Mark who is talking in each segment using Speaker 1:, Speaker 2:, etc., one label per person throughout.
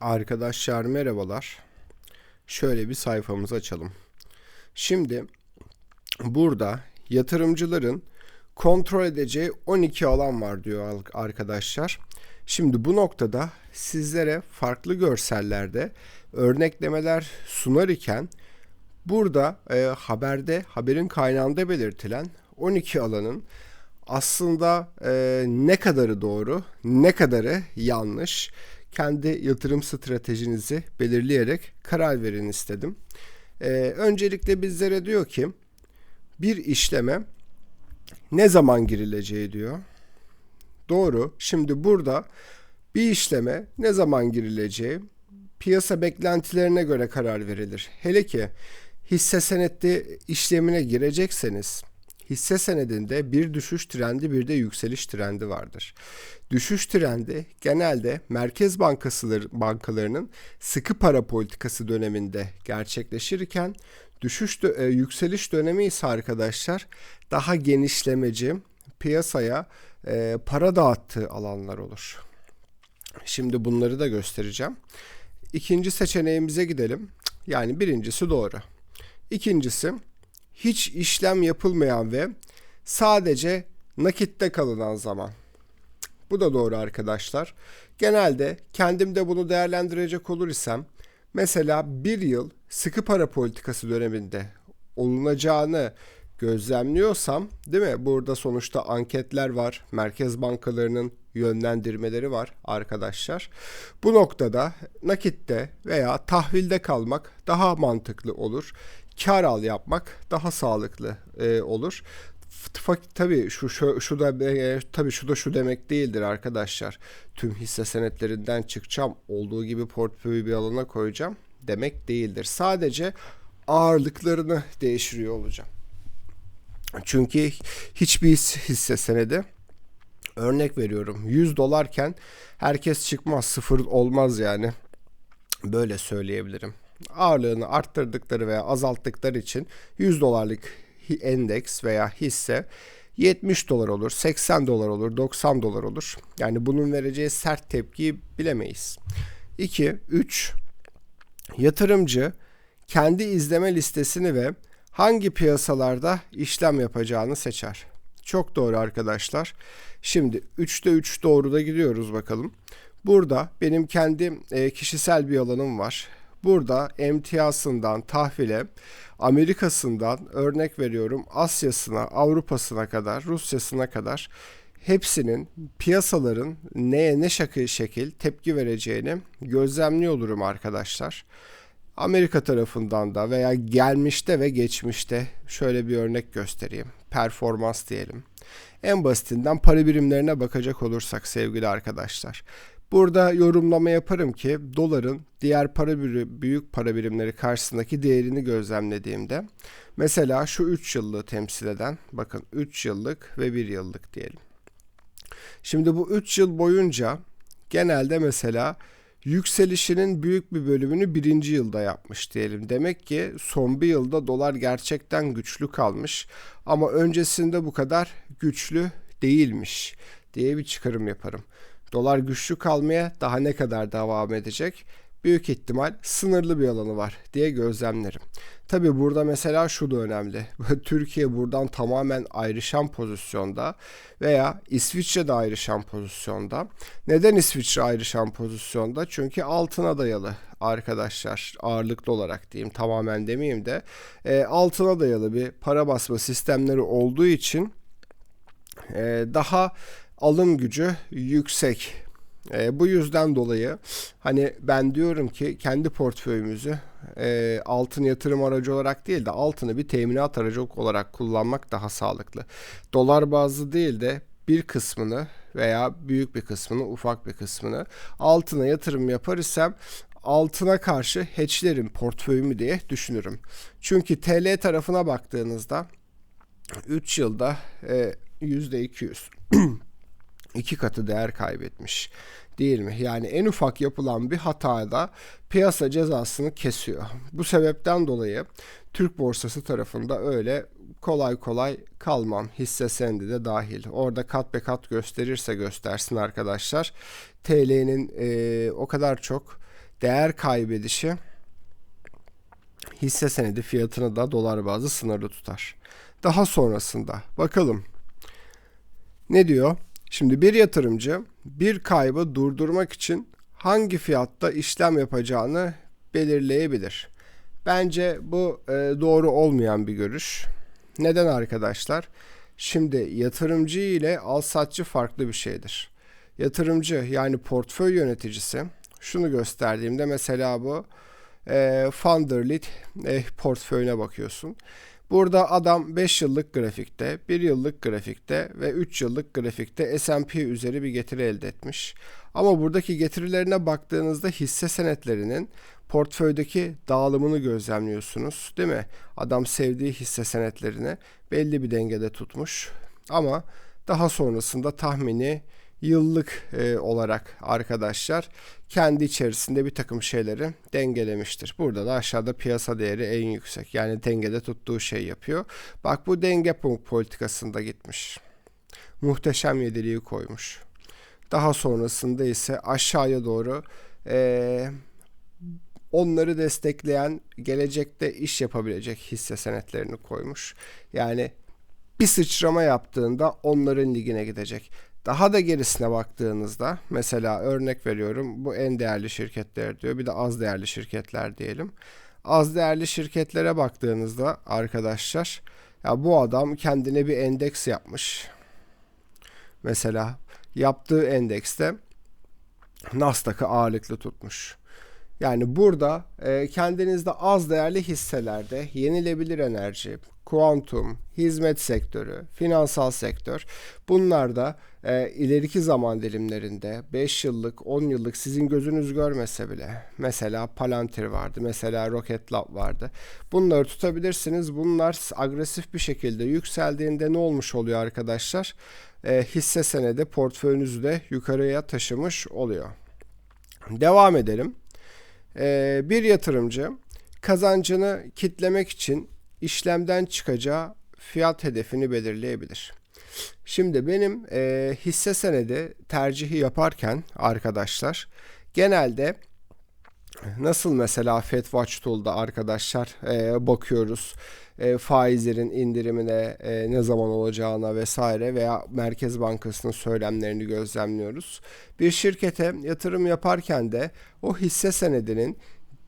Speaker 1: Arkadaşlar merhabalar. Şöyle bir sayfamızı açalım. Şimdi burada yatırımcıların kontrol edeceği 12 alan var diyor arkadaşlar. Şimdi bu noktada sizlere farklı görsellerde örneklemeler sunar iken burada e, haberde haberin kaynağında belirtilen 12 alanın aslında e, ne kadarı doğru, ne kadarı yanlış kendi yatırım stratejinizi belirleyerek karar verin istedim. Ee, öncelikle bizlere diyor ki bir işleme ne zaman girileceği diyor. Doğru. Şimdi burada bir işleme ne zaman girileceği piyasa beklentilerine göre karar verilir. Hele ki hisse senetli işlemine girecekseniz hisse senedinde bir düşüş trendi bir de yükseliş trendi vardır. Düşüş trendi genelde merkez bankası bankalarının sıkı para politikası döneminde gerçekleşirken düşüş e, yükseliş dönemi ise arkadaşlar daha genişlemeci piyasaya e, para dağıttığı alanlar olur. Şimdi bunları da göstereceğim. İkinci seçeneğimize gidelim. Yani birincisi doğru. İkincisi hiç işlem yapılmayan ve sadece nakitte kalınan zaman. Bu da doğru arkadaşlar. Genelde kendim de bunu değerlendirecek olur isem mesela bir yıl sıkı para politikası döneminde olunacağını gözlemliyorsam değil mi? Burada sonuçta anketler var. Merkez bankalarının yönlendirmeleri var arkadaşlar. Bu noktada nakitte veya tahvilde kalmak daha mantıklı olur kar al yapmak daha sağlıklı e, olur. Tabii şu şu, şu da e, tabii şu da şu demek değildir arkadaşlar. Tüm hisse senetlerinden çıkacağım, olduğu gibi portföyü bir alana koyacağım demek değildir. Sadece ağırlıklarını değiştiriyor olacağım. Çünkü hiçbir hisse senedi örnek veriyorum 100 dolarken herkes çıkmaz sıfır olmaz yani böyle söyleyebilirim ağırlığını arttırdıkları veya azalttıkları için 100 dolarlık endeks veya hisse 70 dolar olur, 80 dolar olur, 90 dolar olur. Yani bunun vereceği sert tepkiyi bilemeyiz. 2. 3. Yatırımcı kendi izleme listesini ve hangi piyasalarda işlem yapacağını seçer. Çok doğru arkadaşlar. Şimdi 3'te 3 doğru da gidiyoruz bakalım. Burada benim kendi e, kişisel bir alanım var. Burada emtiyasından tahvile, Amerika'sından örnek veriyorum Asya'sına, Avrupa'sına kadar, Rusya'sına kadar hepsinin piyasaların neye ne şakı şekil tepki vereceğini gözlemliyor olurum arkadaşlar. Amerika tarafından da veya gelmişte ve geçmişte şöyle bir örnek göstereyim. Performans diyelim. En basitinden para birimlerine bakacak olursak sevgili arkadaşlar. Burada yorumlama yaparım ki doların diğer para biri, büyük para birimleri karşısındaki değerini gözlemlediğimde mesela şu 3 yıllığı temsil eden bakın 3 yıllık ve 1 yıllık diyelim. Şimdi bu 3 yıl boyunca genelde mesela yükselişinin büyük bir bölümünü birinci yılda yapmış diyelim. Demek ki son bir yılda dolar gerçekten güçlü kalmış ama öncesinde bu kadar güçlü değilmiş diye bir çıkarım yaparım. Dolar güçlü kalmaya daha ne kadar devam edecek? Büyük ihtimal sınırlı bir alanı var diye gözlemlerim. Tabi burada mesela şu da önemli. Türkiye buradan tamamen ayrışan pozisyonda veya İsviçre de ayrışan pozisyonda. Neden İsviçre ayrışan pozisyonda? Çünkü altına dayalı arkadaşlar ağırlıklı olarak diyeyim tamamen demeyeyim de e, altına dayalı bir para basma sistemleri olduğu için e, daha alım gücü yüksek. E, bu yüzden dolayı hani ben diyorum ki kendi portföyümüzü e, altın yatırım aracı olarak değil de altını bir teminat aracı olarak kullanmak daha sağlıklı. Dolar bazlı değil de bir kısmını veya büyük bir kısmını ufak bir kısmını altına yatırım yapar isem altına karşı hedgelerim portföyümü diye düşünürüm. Çünkü TL tarafına baktığınızda 3 yılda e, %200 iki katı değer kaybetmiş değil mi? Yani en ufak yapılan bir hatada piyasa cezasını kesiyor. Bu sebepten dolayı Türk borsası tarafında öyle kolay kolay kalmam. Hisse senedi de dahil. Orada kat be kat gösterirse göstersin arkadaşlar. TL'nin e, o kadar çok değer kaybedişi hisse senedi fiyatını da dolar bazlı sınırlı tutar. Daha sonrasında bakalım ne diyor? Şimdi bir yatırımcı bir kaybı durdurmak için hangi fiyatta işlem yapacağını belirleyebilir. Bence bu e, doğru olmayan bir görüş. Neden arkadaşlar? Şimdi yatırımcı ile alsatçı farklı bir şeydir. Yatırımcı yani portföy yöneticisi şunu gösterdiğimde mesela bu e, Funderlit e, portföyüne bakıyorsun. Burada adam 5 yıllık grafikte, 1 yıllık grafikte ve 3 yıllık grafikte S&P üzeri bir getiri elde etmiş. Ama buradaki getirilerine baktığınızda hisse senetlerinin portföydeki dağılımını gözlemliyorsunuz değil mi? Adam sevdiği hisse senetlerini belli bir dengede tutmuş ama daha sonrasında tahmini yıllık e, olarak arkadaşlar kendi içerisinde bir takım şeyleri dengelemiştir. Burada da aşağıda piyasa değeri en yüksek. Yani dengede tuttuğu şey yapıyor. Bak bu denge politikasında gitmiş. Muhteşem yediliği koymuş. Daha sonrasında ise aşağıya doğru e, onları destekleyen gelecekte iş yapabilecek hisse senetlerini koymuş. Yani bir sıçrama yaptığında onların ligine gidecek. Daha da gerisine baktığınızda mesela örnek veriyorum bu en değerli şirketler diyor bir de az değerli şirketler diyelim. Az değerli şirketlere baktığınızda arkadaşlar ya bu adam kendine bir endeks yapmış. Mesela yaptığı endekste Nasdaq'ı ağırlıklı tutmuş. Yani burada e, kendinizde az değerli hisselerde yenilebilir enerji, kuantum, hizmet sektörü, finansal sektör bunlar da e, ileriki zaman dilimlerinde 5 yıllık, 10 yıllık sizin gözünüz görmese bile mesela Palantir vardı, mesela Rocket Lab vardı. Bunları tutabilirsiniz. Bunlar agresif bir şekilde yükseldiğinde ne olmuş oluyor arkadaşlar? E, hisse senedi portföyünüzü de yukarıya taşımış oluyor. Devam edelim. E, bir yatırımcı kazancını kitlemek için işlemden çıkacağı fiyat hedefini belirleyebilir. Şimdi benim e, hisse senedi tercihi yaparken arkadaşlar genelde nasıl mesela Fed Watch Tool'da arkadaşlar e, bakıyoruz e, faizlerin indirimine e, ne zaman olacağına vesaire veya Merkez Bankası'nın söylemlerini gözlemliyoruz. Bir şirkete yatırım yaparken de o hisse senedinin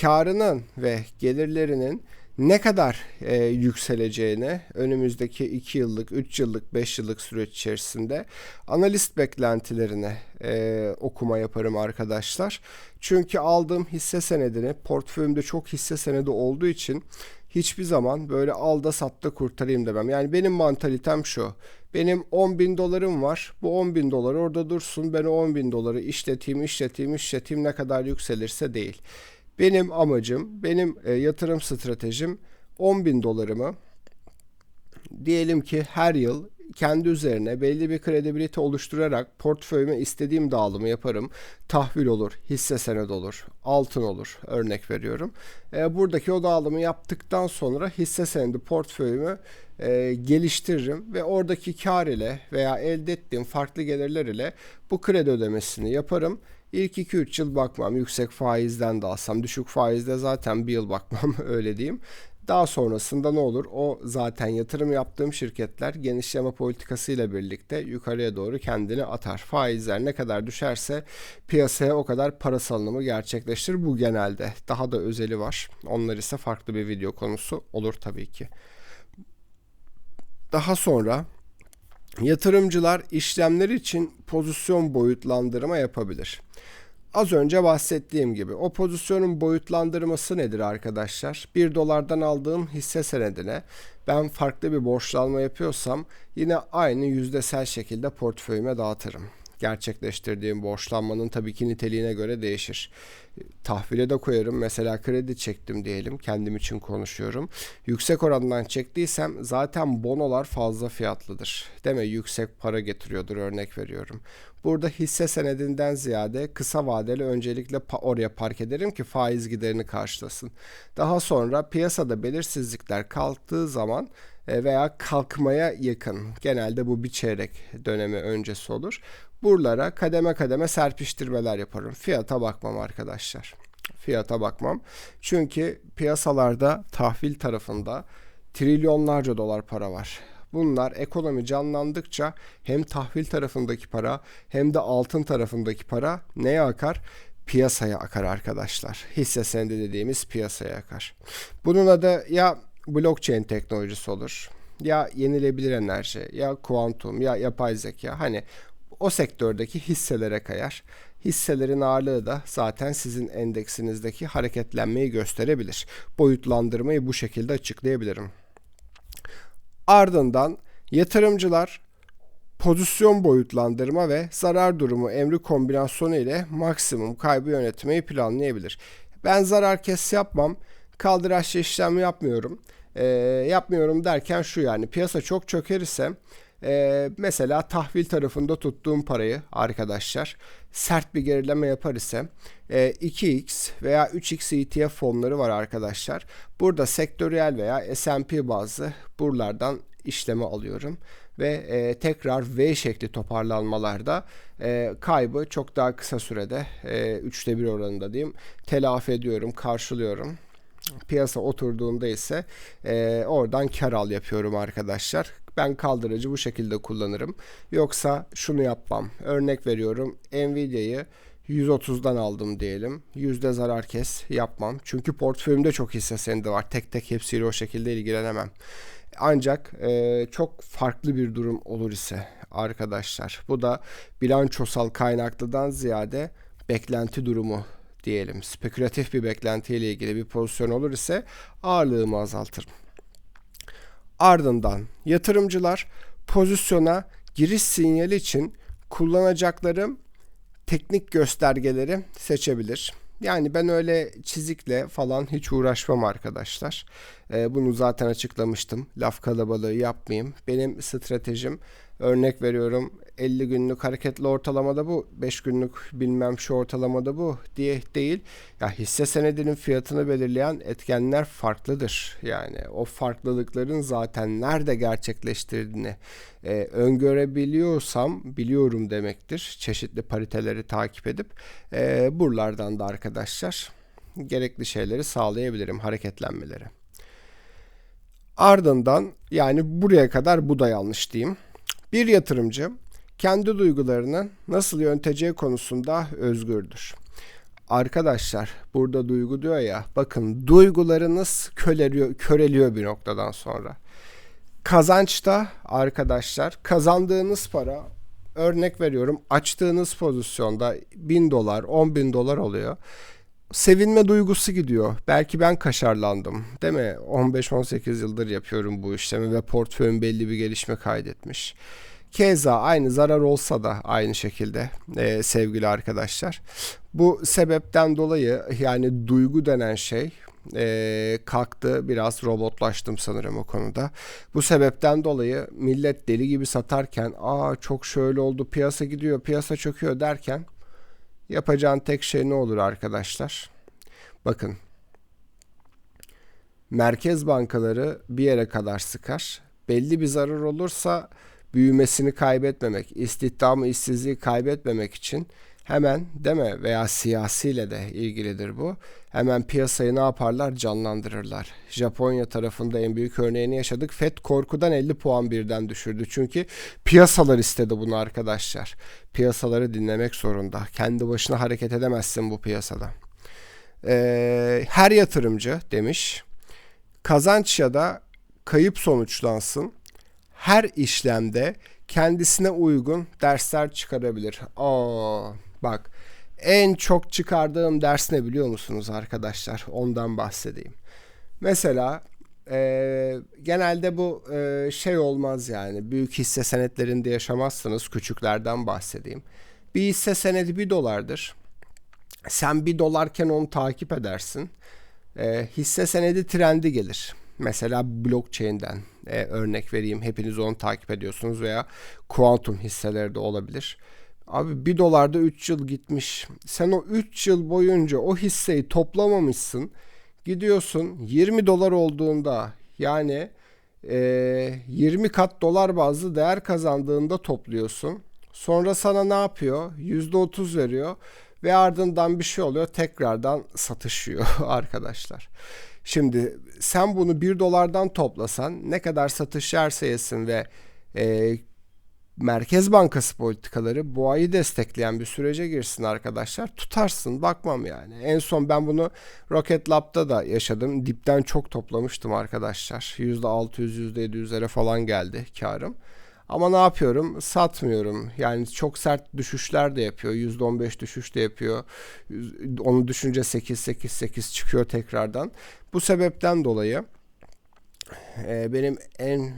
Speaker 1: karının ve gelirlerinin ne kadar e, yükseleceğini önümüzdeki 2 yıllık, 3 yıllık, 5 yıllık süreç içerisinde analist beklentilerini e, okuma yaparım arkadaşlar. Çünkü aldığım hisse senedini portföyümde çok hisse senedi olduğu için hiçbir zaman böyle alda satta kurtarayım demem. Yani benim mantalitem şu. Benim 10 bin dolarım var. Bu 10 bin dolar orada dursun. Ben o 10 bin doları işleteyim, işleteyim, işleteyim ne kadar yükselirse değil. Benim amacım, benim e, yatırım stratejim 10 bin dolarımı diyelim ki her yıl kendi üzerine belli bir kredibilite oluşturarak portföyüme istediğim dağılımı yaparım. Tahvil olur, hisse senedi olur, altın olur örnek veriyorum. E, buradaki o dağılımı yaptıktan sonra hisse senedi portföyümü e, geliştiririm ve oradaki kar ile veya elde ettiğim farklı gelirler ile bu kredi ödemesini yaparım İlk 2-3 yıl bakmam. Yüksek faizden de alsam. Düşük faizde zaten bir yıl bakmam öyle diyeyim. Daha sonrasında ne olur? O zaten yatırım yaptığım şirketler genişleme politikası ile birlikte yukarıya doğru kendini atar. Faizler ne kadar düşerse piyasaya o kadar para salınımı gerçekleştirir. Bu genelde. Daha da özeli var. Onlar ise farklı bir video konusu olur tabii ki. Daha sonra Yatırımcılar işlemler için pozisyon boyutlandırma yapabilir. Az önce bahsettiğim gibi o pozisyonun boyutlandırması nedir arkadaşlar? 1 dolardan aldığım hisse senedine ben farklı bir borçlanma yapıyorsam yine aynı yüzdesel şekilde portföyüme dağıtırım gerçekleştirdiğim borçlanmanın tabii ki niteliğine göre değişir. Tahvile de koyarım. Mesela kredi çektim diyelim. Kendim için konuşuyorum. Yüksek orandan çektiysem zaten bonolar fazla fiyatlıdır. Deme yüksek para getiriyordur örnek veriyorum. Burada hisse senedinden ziyade kısa vadeli öncelikle oraya park ederim ki faiz giderini karşılasın. Daha sonra piyasada belirsizlikler kalktığı zaman e, veya kalkmaya yakın genelde bu bir çeyrek dönemi öncesi olur. Buralara kademe kademe serpiştirmeler yaparım. Fiyata bakmam arkadaşlar. fiyata bakmam. Çünkü piyasalarda tahvil tarafında trilyonlarca dolar para var. Bunlar ekonomi canlandıkça hem tahvil tarafındaki para hem de altın tarafındaki para neye akar? Piyasaya akar arkadaşlar. Hisse senedi dediğimiz piyasaya akar. Bunun adı ya blockchain teknolojisi olur ya yenilebilir enerji ya kuantum ya yapay zeka hani o sektördeki hisselere kayar. Hisselerin ağırlığı da zaten sizin endeksinizdeki hareketlenmeyi gösterebilir. Boyutlandırmayı bu şekilde açıklayabilirim. Ardından yatırımcılar pozisyon boyutlandırma ve zarar durumu emri kombinasyonu ile maksimum kaybı yönetmeyi planlayabilir. Ben zarar kes yapmam, kaldıraçlı işlem yapmıyorum. E, yapmıyorum derken şu yani piyasa çok çöker ise e, mesela tahvil tarafında tuttuğum parayı arkadaşlar sert bir gerileme yapar ise e, 2x veya 3x ETF fonları var arkadaşlar. Burada sektörel veya S&P bazlı buralardan işlemi alıyorum ve e, tekrar V şekli toparlanmalarda e, kaybı çok daha kısa sürede e, üçte bir oranında diyeyim telafi ediyorum, karşılıyorum. Piyasa oturduğunda ise e, oradan kar al yapıyorum arkadaşlar. Ben kaldırıcı bu şekilde kullanırım. Yoksa şunu yapmam. Örnek veriyorum Nvidia'yı 130'dan aldım diyelim. Yüzde zarar kes yapmam. Çünkü portföyümde çok hisse senedi var. Tek tek hepsiyle o şekilde ilgilenemem. Ancak e, çok farklı bir durum olur ise arkadaşlar bu da bilançosal kaynaklıdan ziyade beklenti durumu diyelim. Spekülatif bir beklentiyle ilgili bir pozisyon olur ise ağırlığımı azaltırım. Ardından yatırımcılar pozisyona giriş sinyali için kullanacaklarım teknik göstergeleri seçebilir. Yani ben öyle çizikle falan hiç uğraşmam arkadaşlar. Ee, bunu zaten açıklamıştım. Laf kalabalığı yapmayayım. Benim stratejim örnek veriyorum 50 günlük hareketli ortalamada bu, 5 günlük bilmem şu ortalamada bu diye değil. Ya hisse senedinin fiyatını belirleyen etkenler farklıdır. Yani o farklılıkların zaten nerede gerçekleştirdiğini e, öngörebiliyorsam biliyorum demektir. Çeşitli pariteleri takip edip e, buralardan da arkadaşlar gerekli şeyleri sağlayabilirim hareketlenmeleri. Ardından yani buraya kadar bu da yanlış diyeyim. Bir yatırımcı kendi duygularını nasıl yöneteceği konusunda özgürdür. Arkadaşlar burada duygu diyor ya bakın duygularınız köleliyor, köreliyor bir noktadan sonra. Kazançta arkadaşlar kazandığınız para örnek veriyorum açtığınız pozisyonda 1000 dolar 10 bin dolar oluyor. Sevinme duygusu gidiyor. Belki ben kaşarlandım değil mi? 15-18 yıldır yapıyorum bu işlemi ve portföyüm belli bir gelişme kaydetmiş. Keza aynı zarar olsa da aynı şekilde e, sevgili arkadaşlar. Bu sebepten dolayı yani duygu denen şey e, kalktı biraz robotlaştım sanırım o konuda. Bu sebepten dolayı millet deli gibi satarken aa çok şöyle oldu piyasa gidiyor piyasa çöküyor derken yapacağın tek şey ne olur arkadaşlar? Bakın merkez bankaları bir yere kadar sıkar. Belli bir zarar olursa büyümesini kaybetmemek, istihdamı, işsizliği kaybetmemek için hemen değil mi veya siyasiyle de ilgilidir bu. Hemen piyasayı ne yaparlar? Canlandırırlar. Japonya tarafında en büyük örneğini yaşadık. FED korkudan 50 puan birden düşürdü. Çünkü piyasalar istedi bunu arkadaşlar. Piyasaları dinlemek zorunda. Kendi başına hareket edemezsin bu piyasada. Ee, her yatırımcı demiş kazanç ya da kayıp sonuçlansın her işlemde kendisine uygun dersler çıkarabilir. Aa, bak en çok çıkardığım ders ne biliyor musunuz arkadaşlar? Ondan bahsedeyim. Mesela e, genelde bu e, şey olmaz yani büyük hisse senetlerinde yaşamazsınız küçüklerden bahsedeyim. Bir hisse senedi bir dolardır. Sen bir dolarken onu takip edersin. E, hisse senedi trendi gelir. Mesela blockchain'den e, örnek vereyim. Hepiniz onu takip ediyorsunuz veya kuantum hisseleri de olabilir. Abi 1 dolarda 3 yıl gitmiş. Sen o 3 yıl boyunca o hisseyi toplamamışsın. Gidiyorsun 20 dolar olduğunda yani e, 20 kat dolar bazlı değer kazandığında topluyorsun. Sonra sana ne yapıyor? %30 veriyor ve ardından bir şey oluyor tekrardan satışıyor arkadaşlar. Şimdi sen bunu 1 dolardan toplasan ne kadar satış yerse yesin ve e, Merkez Bankası politikaları boğayı destekleyen bir sürece girsin arkadaşlar. Tutarsın bakmam yani. En son ben bunu Rocket Lab'da da yaşadım. Dipten çok toplamıştım arkadaşlar. %600 %700'lere falan geldi karım. Ama ne yapıyorum? Satmıyorum. Yani çok sert düşüşler de yapıyor. %15 düşüş de yapıyor. Onu düşünce 8 8 8 çıkıyor tekrardan. Bu sebepten dolayı e, benim en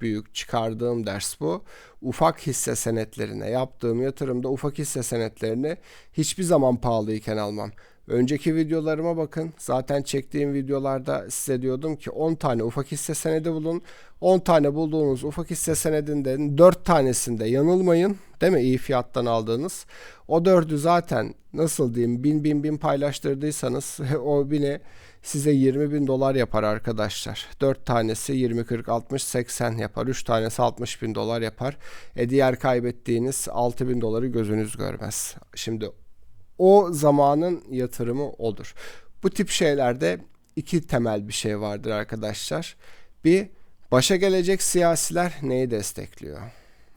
Speaker 1: büyük çıkardığım ders bu. Ufak hisse senetlerine yaptığım yatırımda ufak hisse senetlerini hiçbir zaman pahalıyken almam. Önceki videolarıma bakın. Zaten çektiğim videolarda size diyordum ki 10 tane ufak hisse senedi bulun. 10 tane bulduğunuz ufak hisse senedinden 4 tanesinde yanılmayın. Değil mi? İyi fiyattan aldığınız. O 4'ü zaten nasıl diyeyim bin bin bin paylaştırdıysanız o bini size 20 bin dolar yapar arkadaşlar. 4 tanesi 20, 40, 60, 80 yapar. 3 tanesi 60 bin dolar yapar. E diğer kaybettiğiniz 6 bin doları gözünüz görmez. Şimdi o zamanın yatırımı odur. Bu tip şeylerde iki temel bir şey vardır arkadaşlar. Bir, başa gelecek siyasiler neyi destekliyor?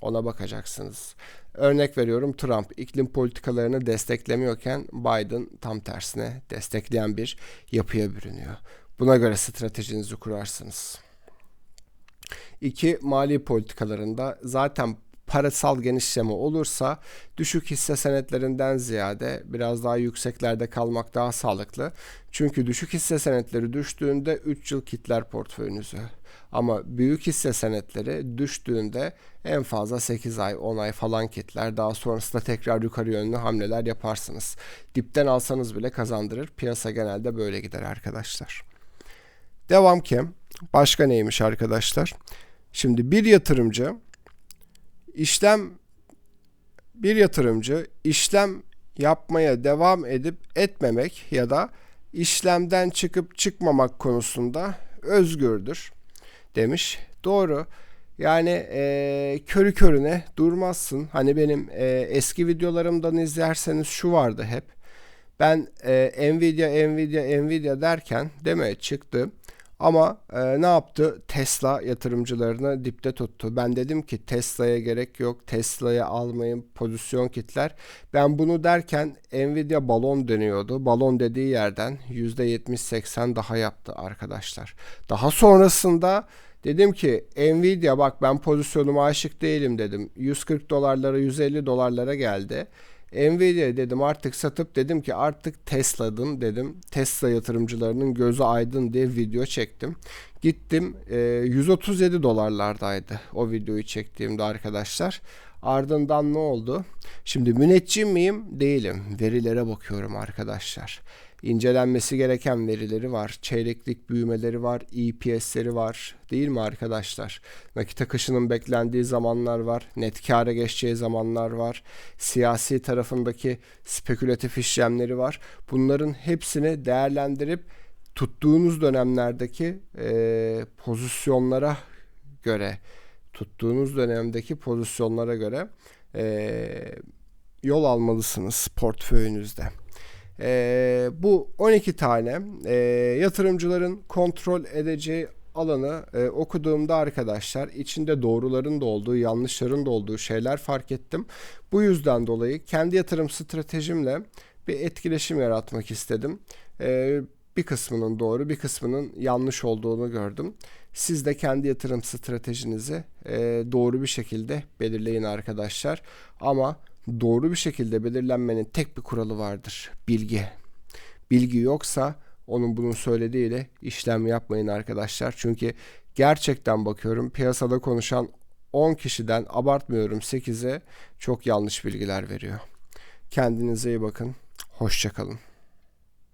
Speaker 1: Ona bakacaksınız. Örnek veriyorum Trump iklim politikalarını desteklemiyorken Biden tam tersine destekleyen bir yapıya bürünüyor. Buna göre stratejinizi kurarsınız. İki, mali politikalarında zaten parasal genişleme olursa düşük hisse senetlerinden ziyade biraz daha yükseklerde kalmak daha sağlıklı. Çünkü düşük hisse senetleri düştüğünde 3 yıl kitler portföyünüzü. Ama büyük hisse senetleri düştüğünde en fazla 8 ay 10 ay falan kitler. Daha sonrasında tekrar yukarı yönlü hamleler yaparsınız. Dipten alsanız bile kazandırır. Piyasa genelde böyle gider arkadaşlar. Devam ki başka neymiş arkadaşlar? Şimdi bir yatırımcı işlem bir yatırımcı işlem yapmaya devam edip etmemek ya da işlemden çıkıp çıkmamak konusunda özgürdür demiş. Doğru. Yani e, körü körüne durmazsın. Hani benim e, eski videolarımdan izlerseniz şu vardı hep. Ben e, Nvidia, Nvidia, Nvidia derken mi çıktı. Ama e, ne yaptı? Tesla yatırımcılarını dipte tuttu. Ben dedim ki Tesla'ya gerek yok. Tesla'ya almayın pozisyon kitler. Ben bunu derken Nvidia balon dönüyordu. Balon dediği yerden %70-80 daha yaptı arkadaşlar. Daha sonrasında Dedim ki Nvidia bak ben pozisyonuma aşık değilim dedim. 140 dolarlara 150 dolarlara geldi. Nvidia dedim artık satıp dedim ki artık Tesla'dım dedim. Tesla yatırımcılarının gözü aydın diye video çektim. Gittim e, 137 dolarlardaydı o videoyu çektiğimde arkadaşlar. Ardından ne oldu? Şimdi müneccim miyim? Değilim. Verilere bakıyorum arkadaşlar incelenmesi gereken verileri var. Çeyreklik büyümeleri var, EPS'leri var değil mi arkadaşlar? Nakit akışının beklendiği zamanlar var, net kâra geçeceği zamanlar var, siyasi tarafındaki spekülatif işlemleri var. Bunların hepsini değerlendirip tuttuğunuz dönemlerdeki e, pozisyonlara göre tuttuğunuz dönemdeki pozisyonlara göre e, yol almalısınız portföyünüzde. E, bu 12 tane e, yatırımcıların kontrol edeceği alanı e, okuduğumda arkadaşlar içinde doğruların da olduğu, yanlışların da olduğu şeyler fark ettim. Bu yüzden dolayı kendi yatırım stratejimle bir etkileşim yaratmak istedim. E, bir kısmının doğru, bir kısmının yanlış olduğunu gördüm. Siz de kendi yatırım stratejinizi e, doğru bir şekilde belirleyin arkadaşlar. Ama doğru bir şekilde belirlenmenin tek bir kuralı vardır. Bilgi. Bilgi yoksa onun bunun söylediğiyle işlem yapmayın arkadaşlar. Çünkü gerçekten bakıyorum piyasada konuşan 10 kişiden abartmıyorum 8'e çok yanlış bilgiler veriyor. Kendinize iyi bakın. Hoşçakalın.